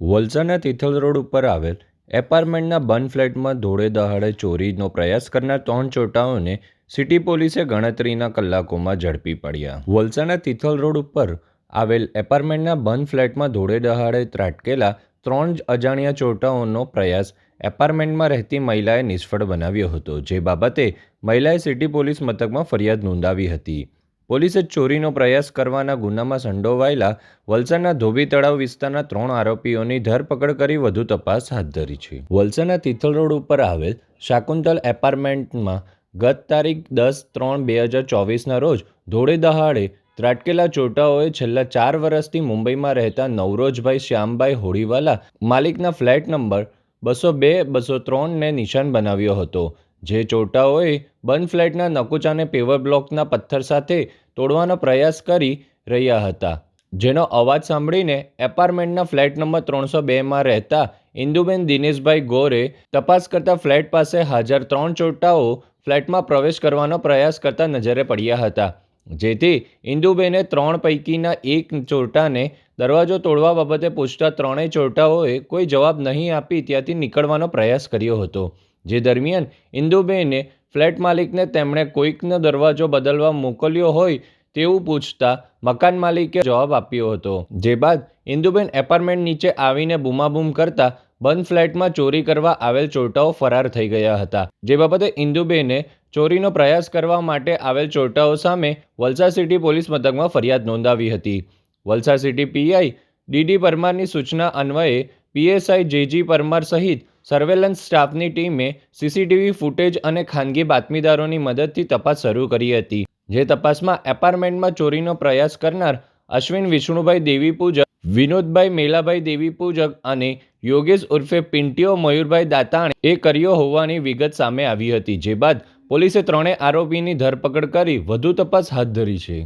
વલસાડના તિથલ રોડ ઉપર આવેલ એપાર્ટમેન્ટના બંધ ફ્લેટમાં ધોળે દહાડે ચોરીનો પ્રયાસ કરનાર ત્રણ ચોટાઓને સિટી પોલીસે ગણતરીના કલાકોમાં ઝડપી પડ્યા. વલસાડના તિથલ રોડ ઉપર આવેલ એપાર્ટમેન્ટના બંધ ફ્લેટમાં ધોળે દહાડે ત્રાટકેલા ત્રણ અજાણ્યા ચોટાઓનો પ્રયાસ એપાર્ટમેન્ટમાં રહેતી મહિલાએ નિષ્ફળ બનાવ્યો હતો, જે બાબતે મહિલાએ સિટી પોલીસ મથકમાં ફરિયાદ નોંધાવી હતી. પોલીસે ચોરીનો પ્રયાસ કરવાના ગુનામાં સંડોવાયેલા વલસાડના ધોબી તળાવ વિસ્તારના ત્રણ આરોપીઓની ધરપકડ કરી વધુ તપાસ હાથ ધરી છે. વલસાડના તિથલ રોડ ઉપર આવેલ શાકુંતલ એપાર્ટમેન્ટમાં ગત તારીખ દસ ત્રણ બે હજાર ચોવીસના રોજ ધોળે દહાડે ત્રાટકેલા ચોટાઓએ છેલ્લા ચાર વર્ષથી મુંબઈમાં રહેતા નવરોજભાઈ શ્યામભાઈ હોડીવાલા માલિકના ફ્લેટ નંબર બસો બે, બસો ત્રણને નિશાન બનાવ્યો હતો. જે ચોટાઓએ બંધ ફ્લેટના નકુચાને પેવર બ્લોકના પથ્થર સાથે તોડવાનો પ્રયાસ કરી રહ્યા હતા. જેનો અવાજ સાંભળીને એપાર્ટમેન્ટના ફ્લેટ નંબર ત્રણસો બેમાં રહેતા ઇન્દુબેન દિનેશભાઈ ગોરે તપાસ કરતા ફ્લેટ પાસે હાજર ત્રણ ચોટાઓ ફ્લેટમાં પ્રવેશ કરવાનો પ્રયાસ કરતા નજરે પડ્યા હતા. જેથી ઇન્દુબેને ત્રણ પૈકીના એક ચોરટાને દરવાજો તોડવા બાબતે પૂછતા ત્રણેય ચોરટાઓએ કોઈ જવાબ નહીં આપી ત્યાંથી નીકળવાનો પ્રયાસ કર્યો હતો. જે દરમિયાન ઇન્દુબેને ફ્લેટ માલિકને તેમણે કોઈકનો દરવાજો બદલવા મોકલ્યો હોય તેવું પૂછતા મકાન માલિકે જવાબ આપ્યો હતો. જે બાદ ઇન્દુબેન એપાર્ટમેન્ટ નીચે આવીને બૂમાબૂમ કરતા બંધ ફ્લેટમાં ચોરી કરવા આવેલ ચોરટાઓ ફરાર થઈ ગયા હતા. જે બાબતે ઇન્દુબેને ચોરીનો પ્રયાસ કરવા માટે આવેલ ચોરટાઓ સામે વલસાડ સિટી પોલીસ મથકમાં ફરિયાદ નોંધાવી હતી. વલસાડ સિટી પીઆઈ ડીડી પરમારની સૂચના અન્વયે પીએસઆઈ જેજી પરમાર સહિત સર્વેલન્સ સ્ટાફની ટીમે સીસીટીવી ફૂટેજ અને ખાનગી બાતમીદારોની મદદથી તપાસ શરૂ કરી હતી. જે તપાસમાં એપાર્ટમેન્ટમાં ચોરીનો પ્રયાસ કરનાર અશ્વિન વિષ્ણુભાઈ દેવી પૂજક વિનોદભાઈ મેલાભાઈ દેવી પૂજક અને યોગેશ ઉર્ફે પિન્ટીઓ મયુરભાઈ દાતાણ એ કર્યો હોવાની વિગત સામે આવી હતી. જે બાદ પોલીસે ત્રણેય આરોપીની ધરપકડ કરી વધુ તપાસ હાથ ધરી છે.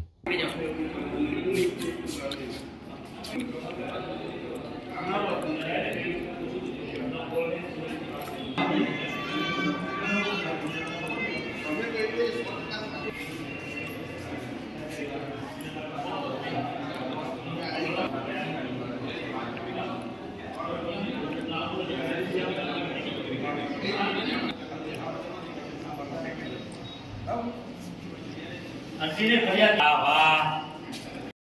અરજીને ફરિયાદ આ વાહ.